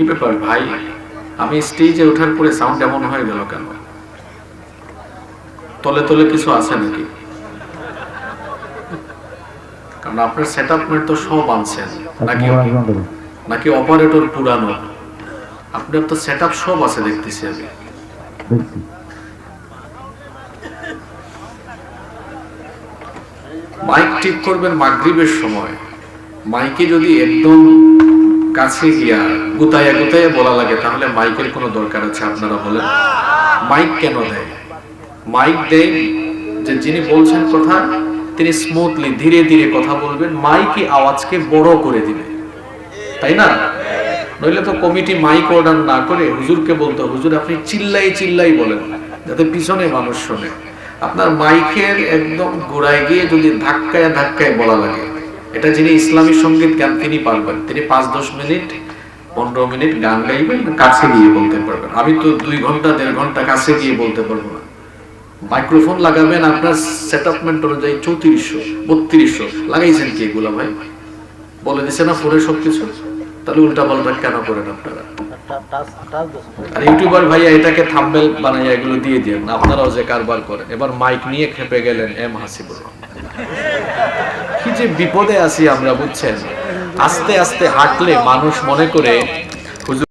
কি ব্যাপার ভাই? আমি স্টেজে ওঠার পরে সাউন্ড এমন হয়ে গেল কেন? তলে তলে কিছু আছে নাকি? কারণ আপনার সেট আপ তো সব আনছেন। নাকি নাকি অপারেটর পুরানো? আপনার তো সেট সব আছে দেখতেছি আমি। মাইক ঠিক করবেন মাগরিবের সময়। মাইকে যদি একদম কাছে গিয়া গুতায়া গুতায়া বলা লাগে, তাহলে মাইকের কোনো দরকার আছে আপনারা বলেন? মাইক কেন দেয়? মাইক দেয় যে যিনি বলছেন কথা, তিনি স্মুথলি ধীরে ধীরে কথা বলবেন, মাইকই আওয়াজকে বড় করে দিবে। তাই না? নইলে তো কমিটি মাইক অর্ডার না করে হুজুরকে বলতো, হুজুর, আপনি চিল্লাই চিল্লাই বলেন, যাতে পিছনে মানুষ শোনে। আপনার মাইকের একদম গোড়ায় গিয়ে যদি ধাক্কায় ধাক্কায় বলা লাগে এটা যিনি ইসলামী সংগীত গান তিনি পারবেন তিনি পাঁচ দশ মিনিট, পনেরো মিনিট গান গাইবেন, কাছে গিয়ে বলতে পারবেন। আমি তো দুই ঘণ্টা, দেড় ঘণ্টা কাছে গিয়ে বলতে পারব না। মাইক্রোফোন লাগাবেন আপনার সেটআপমেন্ট অনুযায়ী চৌত্রিশশো, বত্রিশশো। লাগাইছেন কি এগুলা ভাই? বলে দিছে না ফোনে সবকিছু? তাহলে উল্টা পাল্টা কেন করেন আপনারা? আর ইউটিউবার ভাইয়া এটাকে থাম্বেল বানাইয়া এগুলো দিয়ে দিয়ে আপনারাও যে কারবার করেন। এবার মাইক নিয়ে খেপে গেলেন এম হাসিবুর যে বিপদে আছি আমরা বুঝছেন? আস্তে আস্তে হাঁটলে মানুষ মনে করে